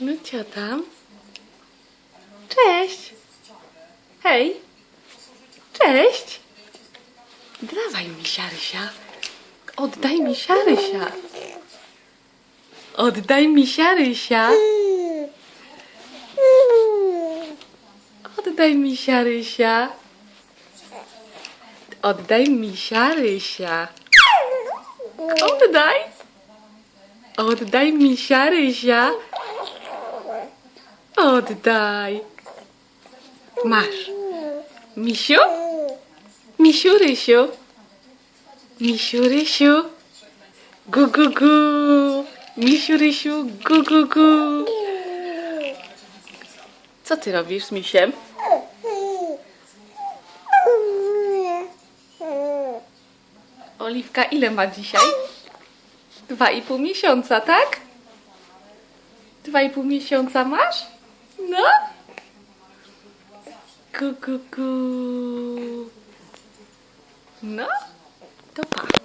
No co? Cześć. Hej. Cześć. Dawaj mi siarysia. Oddaj mi siarysia. Oddaj mi siarysia. Oddaj mi siarysia. Oddaj mi siarysia. Oddaj. Oddaj mi siarysia. Oddaj. Masz. Misiu? Misiu, Rysiu. Misiu, Rysiu. Gu, gu, gu. Misiu, Rysiu. Gu, gu, gu. Co ty robisz z misiem? Oliwka, ile ma dzisiaj? Dwa i pół miesiąca, tak? Dwa i pół miesiąca masz? No? Ku, ku, ku. No? To pa.